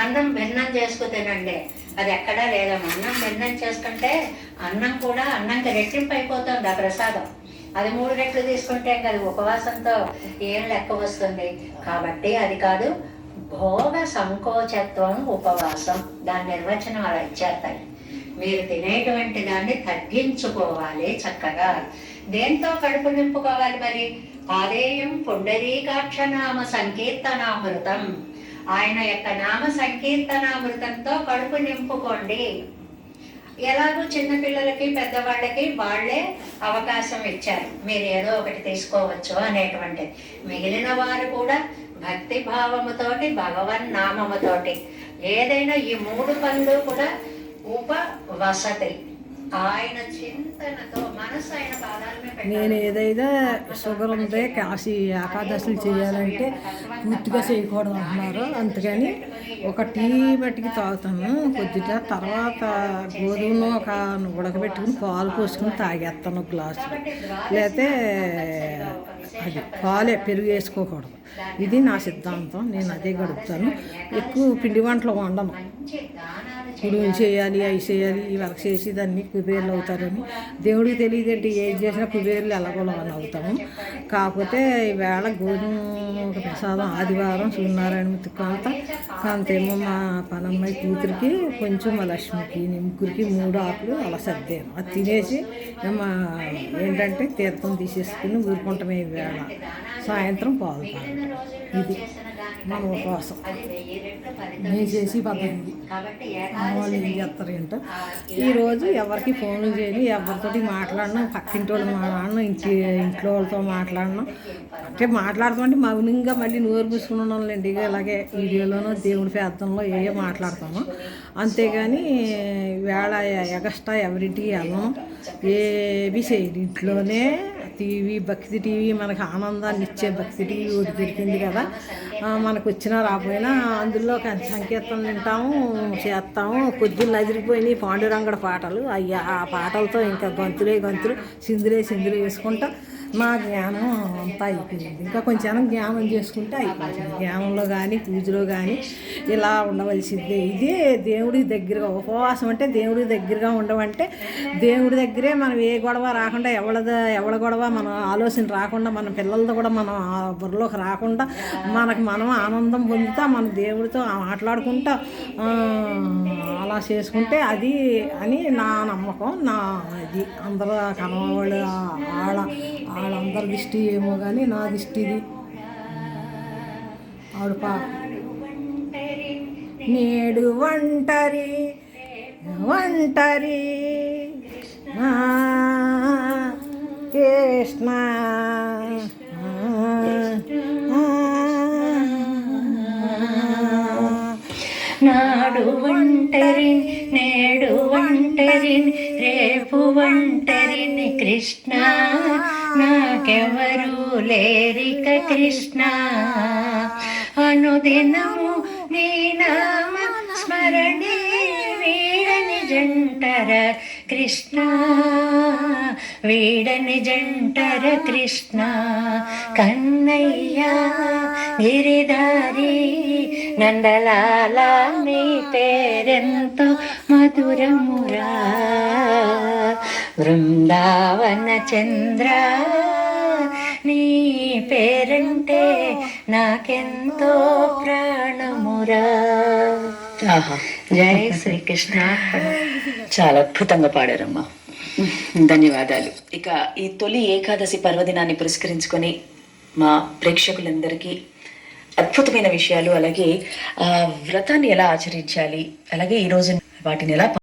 అన్నం భిన్నం చేసుకు తినండి. అది ఎక్కడా లేదమ్మా అన్నం భిన్నం చేసుకుంటే అన్నం కూడా అన్నంకి రెట్టింపు అయిపోతుంది ఆ ప్రసాదం. అది మూడు రెట్లు తీసుకుంటే అది ఉపవాసంతో ఏం లెక్క వస్తుంది? కాబట్టి అది కాదు భోగ సంకోచత్వం ఉపవాసం. దాని నిర్వచనం అలా ఇచ్చేస్తాయి. మీరు తినేటువంటి దాన్ని తగ్గించుకోవాలి చక్కగా. దేంతో కడుపు నింపుకోవాలి మరి? పాదేయం పుండరీకాక్ష నామ సంకీర్తనామృతం. ఆయన యొక్క నామ సంకీర్తనామృతంతో కడుపు నింపుకోండి. ఎలాగో చిన్నపిల్లలకి పెద్దవాళ్ళకి వాళ్ళే అవకాశం ఇచ్చారు. మీరు ఏదో ఒకటి తీసుకోవచ్చు అనేటువంటిది. మిగిలిన వారు కూడా భక్తి భావముతోటి భగవన్ నామముతోటి. ఏదైనా ఈ మూడు పనులు కూడా ఉపవసతి. ఆయన చింతనతో మనసు ఆయన నేను ఏదైనా షుగర్ ఉంటే కాశీ ఏకాదశులు చేయాలంటే పూర్తిగా చేయకూడదు అంటున్నారు. అందుకని ఒక టీ మట్టికి తాగుతాను. కొద్దిగా తర్వాత గోధుమను ఒక ఉడకబెట్టుకుని పాలు పోసుకుని తాగేస్తాను గ్లాసు. లేకపోతే అది పాలే పెరుగు వేసుకోకూడదు. ఇది నా సిద్ధాంతం. నేను అదే గడుపుతాను. ఎక్కువ పిండి వంటలు వండను. ఇప్పుడు చేయాలి అవి చేయాలి ఈ వర్క్ చేసి దాన్ని కుబేర్లు అవుతారని. దేవుడికి తెలియదేంటి ఏది చేసినా కుబేర్లు ఎలాగోలా అని అవుతాము. కాకపోతే ఈవేళ గోధుమ ప్రసాదం ఆదివారం సూర్యనారాయణ కొంత. కాంతేమో మా పనమ్మాయి కూతురికి కొంచెం మా లక్ష్మికి ముగ్గురికి మూడు ఆకులు అలా సర్దాను అది తినేసి మా ఏంటంటే తీర్థం తీసేసుకుని ఊరుకుంటామే ఈవేళ. సాయంత్రం పాలు ఇది. మన ఉపవాసం. నేను చేసి పద్ధతి వాళ్ళు ఏం చేస్తారు ఏంటో. ఈరోజు ఎవరికి ఫోన్లు చేయను ఎవరితోటి మాట్లాడను పక్కింటి వాళ్ళు మాట్లాడను ఇంటి ఇంట్లో వాళ్ళతో మాట్లాడను. అంటే మాట్లాడుతామంటే మౌనంగా మళ్ళీ నోరు పూసుకుని ఉన్నాంలేండి ఇక ఇలాగే వీడియోలోనో దేవుడి ప్రార్థనలో ఏ మాట్లాడతాము. అంతేగాని వేళ ఎగస్ట్రా ఎవరింటికి వెళ్ళను. ఏవి చేయను ఇంట్లోనే టీవీ భక్తి టీవీ మనకు ఆనందాన్ని ఇచ్చే భక్తి టీవీ ఒకటి దొరికింది కదా. మనకు వచ్చినా రాకపోయినా అందులో కొంచెం సంకీర్తనలు వింటాము చేస్తాము. పొద్దున్న అదిరిపోయినాయి పాండురంగడ పాటలు. అయ్యా ఆ పాటలతో ఇంకా గొంతులే గొంతులు సిందులే సింధులు వేసుకుంటా మా జ్ఞానం అంతా అయిపోయింది. ఇంకా కొంచెం జ్ఞానం చేసుకుంటే అయిపోతుంది. జ్ఞానంలో కానీ పూజలో కానీ ఇలా ఉండవలసిందే. ఇదే దేవుడికి దగ్గరగా ఉపవాసం అంటే దేవుడికి దగ్గరగా ఉండమంటే దేవుడి దగ్గరే మనం ఏ గొడవ రాకుండా ఎవడ ఎవడ గొడవ మన ఆలోచన రాకుండా మన పిల్లలతో కూడా మనం ఆ బుర్రలోకి రాకుండా మనకు మనం ఆనందం పొందుతా మన దేవుడితో మాట్లాడుకుంటా అలా చేసుకుంటే అది అని నా నమ్మకం. నా ఇది. అందరూ కనవాళ్ళు వాళ్ళ వాళ్ళందరి దిష్టి ఏమో కానీ నా దిష్టి ఇది ఆవిడ పా. నేడు ఒంటరి ఒంటరి నాడు ఒంటరిని నేడు ఒంటరిని రేపు ఒంటరిని కృష్ణ. నాకెవరు లేరిక కృష్ణ. అనుదినము నీ నామ స్మరణే వీడని జంటర. కృష్ణ వీడని జంటర కృష్ణ కన్నయ్య గిరిధారి నందలాల నీ పేరెంతో మధురమురా బృందావన చంద్ర నీ పేరంటే నాకెంతో ప్రాణమురా. ఆహా. జై శ్రీకృష్ణ. చాలా అద్భుతంగా పాడారమ్మా. ధన్యవాదాలు. ఇక ఈ తొలి ఏకాదశి పర్వదినాన్ని పురస్కరించుకొని మా ప్రేక్షకులందరికీ అద్భుతమైన విషయాలు అలాగే ఆ వ్రతాన్ని ఎలా ఆచరించాలి అలాగే ఈరోజు వాటిని ఎలా